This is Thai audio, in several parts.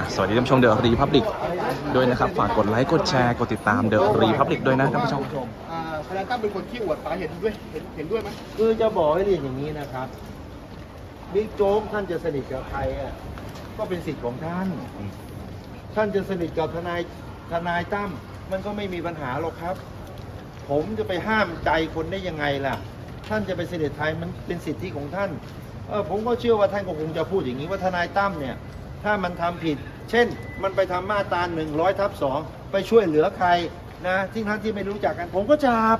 อะสวัสดีท่านผู้ชมเดอะรีพับลิกด้วยนะครับ ฝากกดไลค์กดแชร์กดติดตามเดอะรีพับลิกด้วยนะท่านผู้ชมอ่าทนายตั้มเป็นคนขี้อวดป๋าเห็นด้วยเห็นเห็นด้วยไหมคือจะบอกให้เรียนอย่างนี้นะครับบิ๊กโจ๊กท่านจะสนิทกับใครอะก็เป็นสิทธิ์ของท่าน ท่านจะสนิทกับทนายทนายตั้มมันก็ไม่มีปัญหาหรอกครับ ผมจะไปห้ามใจคนได้ยังไงล่ะ ท่านจะไปเสด็จไทยมันเป็นสิทธิของท่านเออผมก็เชื่อว่าท่านก็คงจะพูดอย่างนี้ว่าทนายตั้มเนี่ย ถ้ามันทำผิด เช่น มันไปทำมาตราหนึ่งร้อยทับสองไปช่วยเหลือใครนะที่ท่านที่ไม่รู้จักกัน ผมก็จับ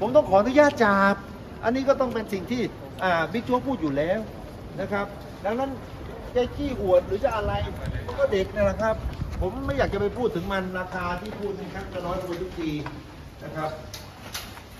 ผมต้องขออนุญาตจับ อันนี้ก็ต้องเป็นสิ่งที่อ่าบิ๊กโจ๊กพูดอยู่แล้วนะครับ ดังนั้นจะขี้อวดหรือจะอะไรมันก็เด็กนะครับ ผมไม่อยากจะไปพูดถึงมันราคาที่พูดมันครับจะน้อยกว่าทุกทีนะครับ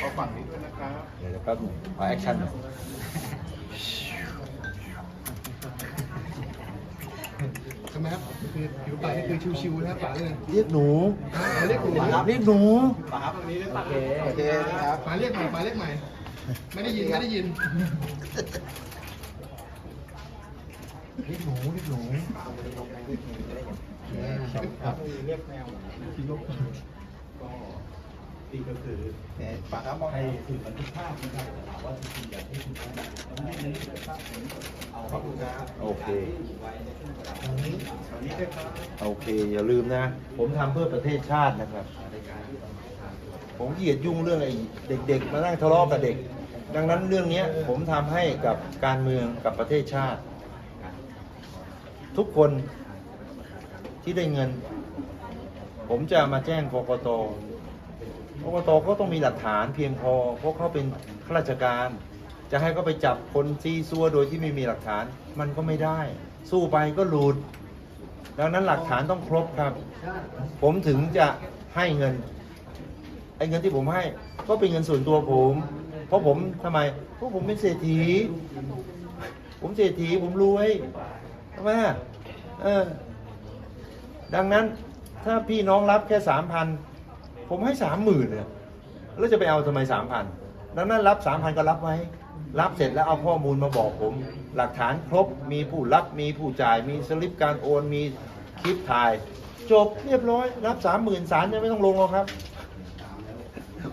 ขอฝั่งนี้ด้วยนะครับเดี๋ยวแป๊บหนึงขอแอคชั่นหน่อยใช่ไหมครับคือผิวปากนี่คือชิวๆนะครับป๋าเลยเรียกหนูเรียกหนูปากเรียกหนูป๋าตรงนี้เลยกป๋าโอเคโอเคครับป๋าเรียกใหม่ป๋าเรียกใหม่ ไม่ได้ยินไม่ได้ยินเรียกหนูเรียกหนูที่ก็ ก็คือฝากครับให้สื่อบันทึกภาพนะครับถามว่าจริงๆอยากให้คุณต้องให้ในสื่อภาพผมเอาขอบคุณครับโอเควันนี้ด้วยครับโอเค อย่าลืมนะ ผมทำเพื่อประเทศชาตินะครับ ผมเกลียดยุ่งเรื่องไอ้เด็ก ๆ มานั่งทะเลาะกับเด็ก ดังนั้นเรื่องเนี้ยผมทำให้กับการเมืองกับประเทศชาติ ทุกคนที่ได้เงิน ผมจะมาแจ้งกกต กตก็ต้องมีหลักฐานเพียงพอ เพราะเขาเป็นข้าราชการ จะให้เขาไปจับคนซีซัวโดยที่ไม่มีหลักฐาน มันก็ไม่ได้ สู้ไปก็หลุด ดังนั้นหลักฐานต้องครบครับ ผมถึงจะให้เงินไอ้เงินที่ผมให้ก็เป็นเงินส่วนตัวผม เพราะผมทำไม เพราะผมเป็นเศรษฐี ผมเศรษฐีผมรวยทำไมเออ ดังนั้นถ้าพี่น้องรับแค่สามพัน ผมให้สามหมื่นเนี่ยแล้วจะไปเอาทำไมสามพันดังนั้นรับสามพันก็รับไว้ รับเสร็จแล้วเอาข้อมูลมาบอกผม หลักฐานครบมีผู้รับมีผู้จ่าย มีสลิปการโอนมีคลิปถ่าย จบเรียบร้อย รับสามหมื่นสารยังไม่ต้องลงหรอกครับ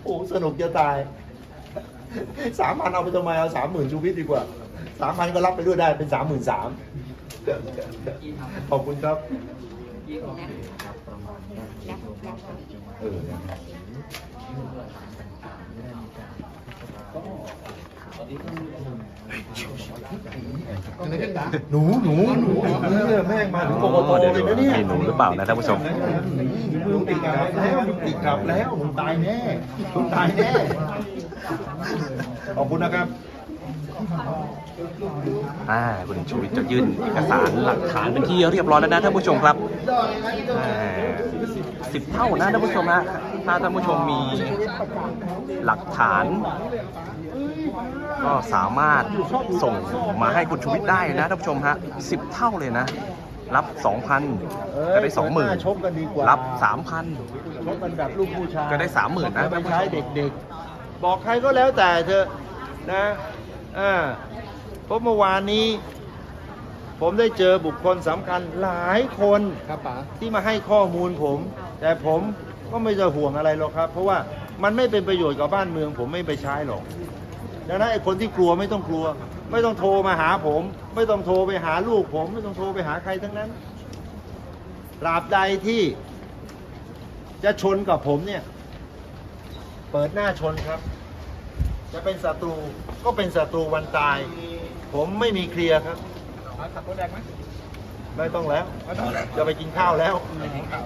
โอ้สนุกจะตายสามพันเอาไปทำไมเอาสามหมื่นชูวิทย์ดีกว่าสามพันก็รับไปด้วยได้เป็นสามหมื่นสามขอบคุณครับ เออหนู หนู หนูเนี่ยแม่งมาถึงโกโโตเดี๋ยวนี่หนูหรือเปล่านะท่านผู้ชม มึงติดกลับแล้วมึงติดกลับแล้วมตายแน่มตายแน่ ขอบคุณนะครับคุณชูวิทย์จะยื่นเอกสารหลักฐานเป็นที่เรียบร้อยแล้วนะท่านผู้ชมครับ สิบเท่านะท่านผู้ชมฮะถ้าท่านผู้ชมมีหลักฐาน ก็สามารถส่งมาให้คุณชูวิทย์ได้นะท่านผู้ชมฮะสิบเท่าเลยนะ รับสองพันจะได้สองหมื่นรัรับบ 3,000 ชกกันแบบลูกผู้ชายก็ได้30,000นะ ไม่ใช้เด็กๆ บอกใครก็แล้วแต่เถอะนะอ่าพรเมื่อวานนี้ ผมได้เจอบุคคลสำคัญหลายคน ครับป๋าที่มาให้ข้อมูลผม แต่ผมก็ไม่จะห่วงอะไรหรอกครับ เพราะว่ามันไม่เป็นประโยชน์กับบ้านเมือง ผมไม่ไปใช้หรอกดังนั้นไอ้คนที่กลัวไม่ต้องกลัว ไม่ต้องโทรมาหาผม ไม่ต้องโทรไปหาลูกผม ไม่ต้องโทรไปหาใครทั้งนั้นตราบใดที่จะชนกับผมเนี่ย เปิดหน้าชนครับ จะเป็นศัตรูก็เป็นศัตรูวันตาย ผมไม่มีเคลียร์ครับขับรถแดงไหม ไม่ต้องแล้วจะไปกินข้าวแล้ว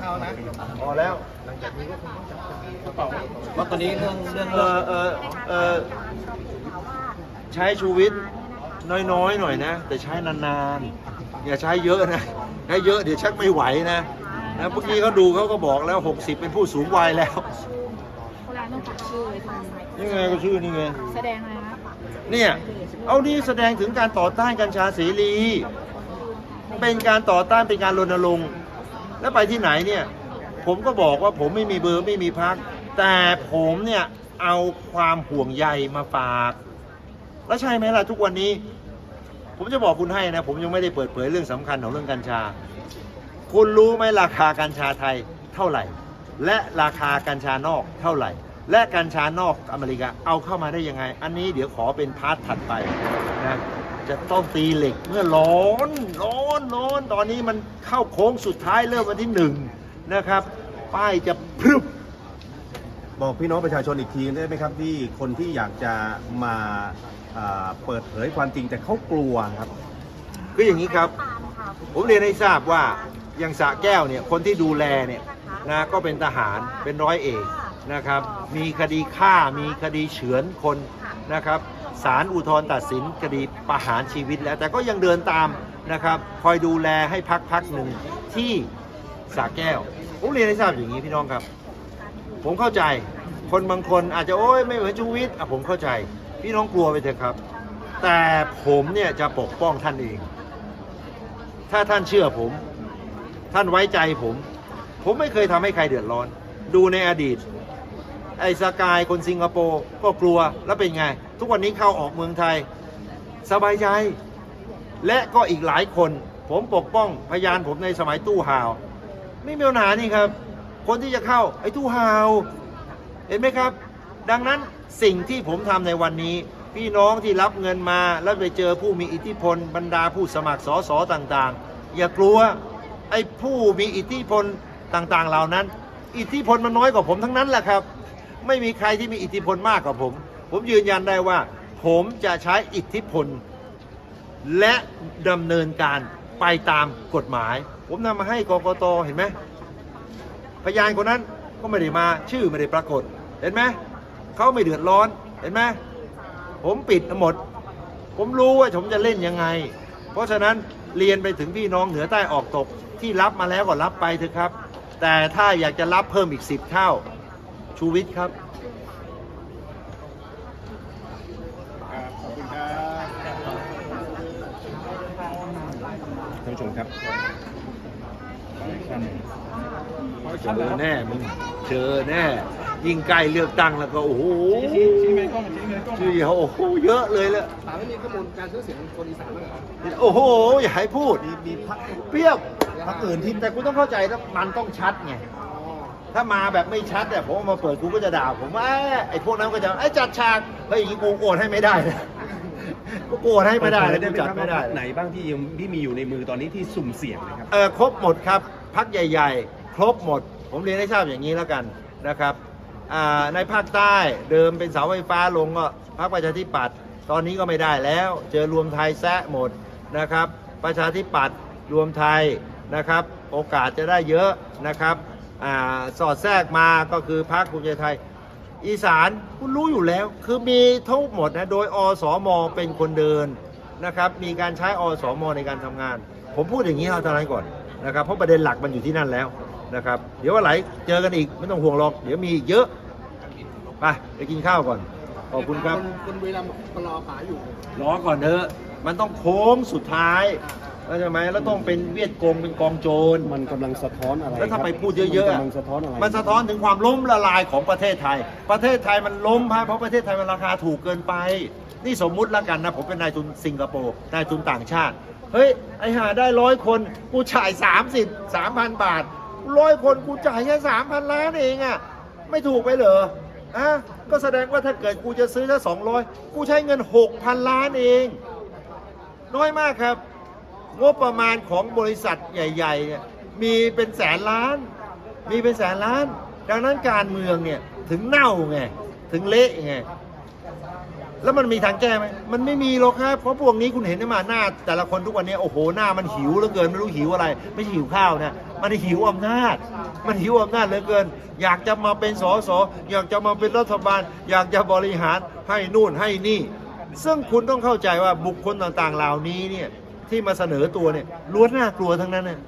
ข้าวนะพอแล้วว่าตอนนี้เรื่องเรื่องเออเออเออใช้ชูวิทย์น้อยๆหน่อยนะ แต่ใช้นานๆ อย่าใช้เยอะนะใช้เยอะเดี๋ยวชักไม่ไหวนะนะเมื่อกี้เขาดูเขาก็บอกแล้ว 60 เป็นผู้สูงวัยแล้วโบราณต้องปักชื่อไว้ทางนี่ไงก็ชื่อนี่ไงแสดงอะไรนะเนี่ยเอานี่แสดงถึงการต่อต้านกัญชาเสรี เป็นการต่อต้านเป็นการรณรงค์แล้วไปที่ไหนเนี่ย ผมก็บอกว่าผมไม่มีเบอร์ไม่มีพัก แต่ผมเนี่ยเอาความห่วงใยมาฝาก แล้วใช่ไหมล่ะทุกวันนี้ ผมจะบอกคุณให้นะ ผมยังไม่ได้เปิดเผยเรื่องสำคัญของเรื่องกัญชา คุณรู้ไหมราคากัญชาไทยเท่าไหร่ และราคากัญชานอกเท่าไหร่ และกัญชานอกอเมริกาเอาเข้ามาได้ยังไง อันนี้เดี๋ยวขอเป็นพาร์ทถัดไปนะ จะต้องตีเหล็กเมื่อร้อนร้อนร้อนตอนนี้มันเข้าโค้งสุดท้ายเริ่มวันที่หนึ่งนะครับ ป้ายจะพรึบบอกพี่น้องประชาชนอีกทีได้ไหมครับที่คนที่อยากจะมาเปิดเผยความจริงแต่เขากลัวครับคืออย่างนี้ครับ ผมเรียนให้ทราบว่าอย่างสะแก้วเนี่ยคนที่ดูแลเนี่ยนะก็เป็นทหารเป็นร้อยเอกนะครับ มีคดีฆ่ามีคดีเฉือนคนนะครับ ศาลอุทธรณ์ตัดสินคดีประหารชีวิตแล้ว แต่ก็ยังเดินตามนะครับ คอยดูแลให้พักพักหนึ่งที่สระแก้วผมเรียนให้ทราบอย่างนี้พี่น้องครับ ผมเข้าใจคนบางคนอาจจะโอ้ยไม่เหมือนชูวิทย์อะผมเข้าใจ พี่น้องกลัวไปเถอะครับ แต่ผมเนี่ยจะปกป้องท่านเอง ถ้าท่านเชื่อผม ท่านไว้ใจผม ผมไม่เคยทำให้ใครเดือดร้อน ดูในอดีต ไอ้สกายคนสิงคโปร์ก็กลัวแล้วเป็นไง ทุกวันนี้เข้าออกเมืองไทย สบายใจ และก็อีกหลายคน ผมปกป้องพยานผมในสมัยตู้ห่าว ไม่มีปัญหานี่ครับ คนที่จะเข้าไอ้ตู้ห่าว เห็นไหมครับ ดังนั้นสิ่งที่ผมทำในวันนี้ พี่น้องที่รับเงินมาแล้วไปเจอผู้มีอิทธิพล บรรดาผู้สมัครสอสอต่างๆ อย่ากลัวไอ้ผู้มีอิทธิพลต่างๆ เหล่านั้น อิทธิพลมันน้อยกว่าผมทั้งนั้นแหละครับ ไม่มีใครที่มีอิทธิพลมากกว่าผม ผมยืนยันได้ว่า ผมจะใช้อิทธิพล และดำเนินการไปตามกฎหมาย ผมนำมาให้กกตเห็นไหมพยานคนนั้นก็ไม่ได้มาชื่อไม่ได้ปรากฏ เห็นไหมเขาไม่เดือดร้อนเห็นไหมผมปิดหมด ผมรู้ว่าผมจะเล่นยังไง เพราะฉะนั้นเรียนไปถึงพี่น้องเหนือใต้ออกตกที่รับมาแล้วก็รับไปเถอะครับ แต่ถ้าอยากจะรับเพิ่มอีกสิบเท่า ชูวิทย์ครับท่านผู้ชมครับเจอแน่มึงเจอแน่ ยิ่งใกล้เลือกตั้งแล้วก็โอ้โหชี้ไปกล้องชี้ไปกล้องชื่อเขาโอ้โหเยอะเลยละถามว่ามีข้อมูลการซื้อเสียงคนอีสานบ้างเหรอโอ้โหอย่าให้พูดมีมีพักเปรี้ยวพักอื่นที่แต่กูต้องเข้าใจนะมันต้องชัดไง ถ้ามาแบบไม่ชัดเนี่ยผมเอามาเปิดกูก็จะด่าผมว่าเอ้ยไอ้พวกนั้นก็จะไอ้ยจัดฉากเฮ้ยอย่างนี้กูโกรธให้ไม่ได้นะกูโกรธให้ไม่ได้เปินะดเผยกูจัดไม่ได้ว่าพรรคไหนบ้างที่ยังที่มีอยู่ในมือตอนนี้ที่สุ่มเสี่ยงนะครับ เออครบหมดครับพักใหญ่ๆ ครบหมด ผมเรียนให้ทราบอย่างนี้แล้วกันนะครับอ่าในภาคใต้เดิมเป็นเสาไฟฟ้าลงก็พรรคประชาธิปัตย์ตอนนี้ก็ไม่ได้แล้ว เจอรวมไทยแซะหมดนะครับ ประชาธิปัตย์รวมไทยนะครับ โอกาสจะได้เยอะนะครับอา สอดแทรกมาก็คือพรรคภูมิใจไทย อีสานคุณรู้อยู่แล้ว คือมีทั้งหมดนะโดยอสมเป็นคนเดินนะครับ มีการใช้อสมในการทำงาน ผมพูดอย่างนี้เอาเท่านั้นก่อนนะครับ เพราะประเด็นหลักมันอยู่ที่นั่นแล้วนะครับ เดี๋ยววันไหลเจอกันอีกไม่ต้องห่วงหรอก เดี๋ยวมีอีกเยอะ ไปไปกินข้าวก่อน ขอบคุณครับคนบุรีรัมย์ก็รอป๋าอยู่ รอก่อนเถอะ มันต้องโค้งสุดท้ายเข้า ใจไหมแล้วต้องเป็นเวียดกงเป็นกองโจรมันกำลังสะท้อนอะไรแล้วถ้าครับไปพูดเยอะๆมันอะกำลังสะท้อนอะไรมันสะท้อนถึงความล้มละลายของประเทศไทย ประเทศไทยมันล้มเพราะประเทศไทยมันราคาถูกเกินไป นี่สมมุติแล้วกันนะผมเป็นนายทุนสิงคโปร์นายทุนต่างชาติเฮ้ยไอหาได้ร้อยคนกูจ่าย30 3,000 บาทร้อยคนกูจ่ายแค่3,000ล้านเองอะ่ะไม่ถูกไปเหรออะก็แสดงว่าถ้าเกิดกูจะซื้อแค่200 กูใช้เงิน 6,000 ล้านเอง น้อยมากครับ งบประมาณของบริษัทใหญ่ๆเนี่ยมีเป็นแสนล้าน มีเป็นแสนล้าน ดังนั้นการเมืองเนี่ยถึงเน่าไงถึงเละไงแล้วมันมีทางแก้ไหมมันไม่มีหรอกครับ เพราะพวกนี้คุณเห็นได้มาหน้า แต่ละคนทุกวันนี้โอ้โหหน้ามันหิวเหลือเกินไม่รู้หิวอะไร ไม่ใช่หิวข้าวนะมันหิวอำนาจ มันหิวอำนาจเหลือเกิน อยากจะมาเป็นสสอยากจะมาเป็นรัฐบาล อยากจะบริหารให้นู่นให้นี่ ซึ่งคุณต้องเข้าใจว่าบุคคลต่างๆเหล่านี้เนี่ย ที่มาเสนอตัวเนี่ยล้วนน่ากลัวทั้งนั้นเนี่ย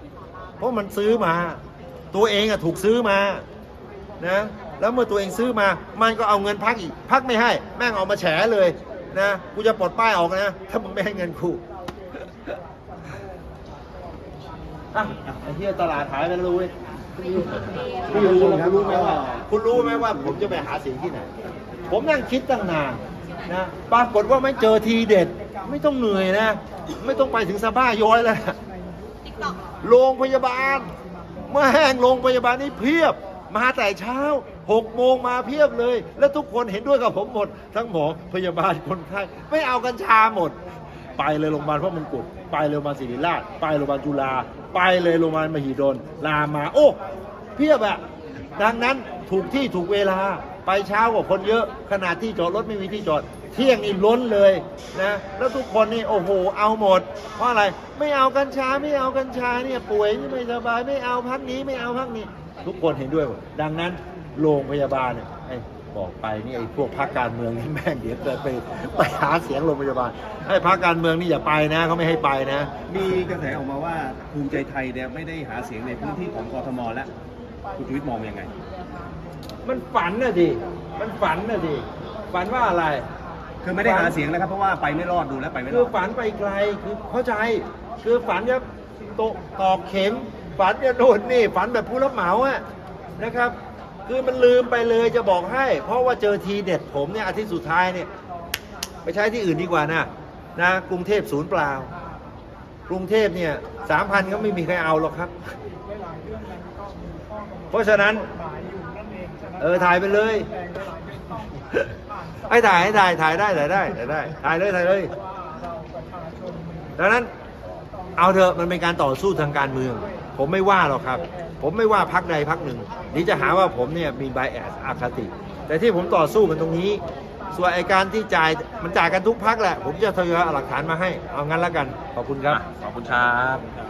เพราะมันซื้อมา ตัวเองอะถูกซื้อมานะแล้วเมื่อตัวเองซื้อมา มันก็เอาเงินพักอีก พักไม่ให้ แม่งเอามาแฉเลยนะกูจะปลดป้ายออกนะ ถ้ามึงไม่ให้เงินกูอะไอ้เหี้ยตลาดหายไปแล้วรู้เว้ยคุณรู้แล้วคุณรู้ไหมว่า คุณรู้ไหมว่า ผมจะไปหาเสียงที่ไหน ผมนั่งคิดตั้งนานนะ ปรากฏว่าไม่เจอทีเด็ด ไม่ต้องเหนื่อยนะ ไม่ต้องไปถึงสะบ้าย้อยแล้วนะโรงพยาบาลเมื่อแห้งโรงพยาบาลนี่เพียบ มาแต่เช้าหกโมงมาเพียบเลย แล้วทุกคนเห็นด้วยกับผมหมด ทั้งหมอพยาบาลคนไข้ไม่เอากัญชาหมด ไปเลยโรงพยาบาลพระมงกุฎไปโรงพยาบาลศิริราช ไปโรงพยาบาลจุฬาไปเลยโรงพยาบาลมหิดลลามมาโอ้ เพียบอะดังนั้นถูกที่ถูกเวลาไปเช้ากว่าคนเยอะขนาดที่จอดรถไม่มีที่จอด เที่ยงนี่ล้นเลยนะแล้วทุกคนนี่โอ้โหเอาหมด เพราะอะไรไม่เอากัญชาไม่เอากัญชาเนี่ยป่วยนี่ไม่สบายไม่เอาพักนี้ไม่เอาพักนี้ ทุกคนเห็นด้วยหมดดังนั้นโรงพยาบาลเนี่ยไอ้บอกไปนี่ไอ้พวกพรรคการเมืองนี่แม่งเดี๋ยวจะไปไปหาเสียงโรงพยาบาลให้พรรคการเมืองนี่อย่าไปนะเขาไม่ให้ไปนะ มีกระแสออกมาว่าภูมิใจไทยเนี่ยไม่ได้หาเสียงในพื้นที่ของกทมแล้วคุณชูวิทย์มองยังไง มันฝันน่ะดิมันฝันน่ะดิฝันว่าอะไร คือไม่ได้หาเสียงแล้วครับเพราะว่าไปไม่รอดดูแล้วไปไม่รคืออดฝันไปไกลคือเข้าใจ คือฝันจะตกตอกเข็ม ฝันจะโน่นนี่ ฝันแบบผู้รับเหมาอะนะครับ คือมันลืมไปเลยจะบอกให้ เพราะว่าเจอทีเด็ดผมเนี่ยอาทิตย์สุดท้ายเนี่ย ไปใช้ที่อื่นดีกว่านะนะกรุงเทพศูนย์เปล่า กรุงเทพเนี่ยสามพันก็ไม่มีใครเอาหรอกครับ เพราะฉะนั้น เออถ่ายไปเลย ให้ถ่ายให้ถ่ายถ่ายได้ถ่ายได้ถ่ายได้ถ่ายเลยถ่ายเลยดังนั้นเอาเถอะมันเป็นการต่อสู้ทางการเมือง ผมไม่ว่าหรอกครับ ผมไม่ว่าพักใดพักหนึ่งนี่จะหาว่าผมเนี่ยมีไบแอสอาคติ แต่ที่ผมต่อสู้มันตรงนี้ ส่วนไอการที่จ่ายมันจ่ายกันทุกพักแหละ ผมจะทยอยเอาหลักฐานมาให้ เอางั้นแล้วกัน ขอบคุณครับ ขอบคุณครับ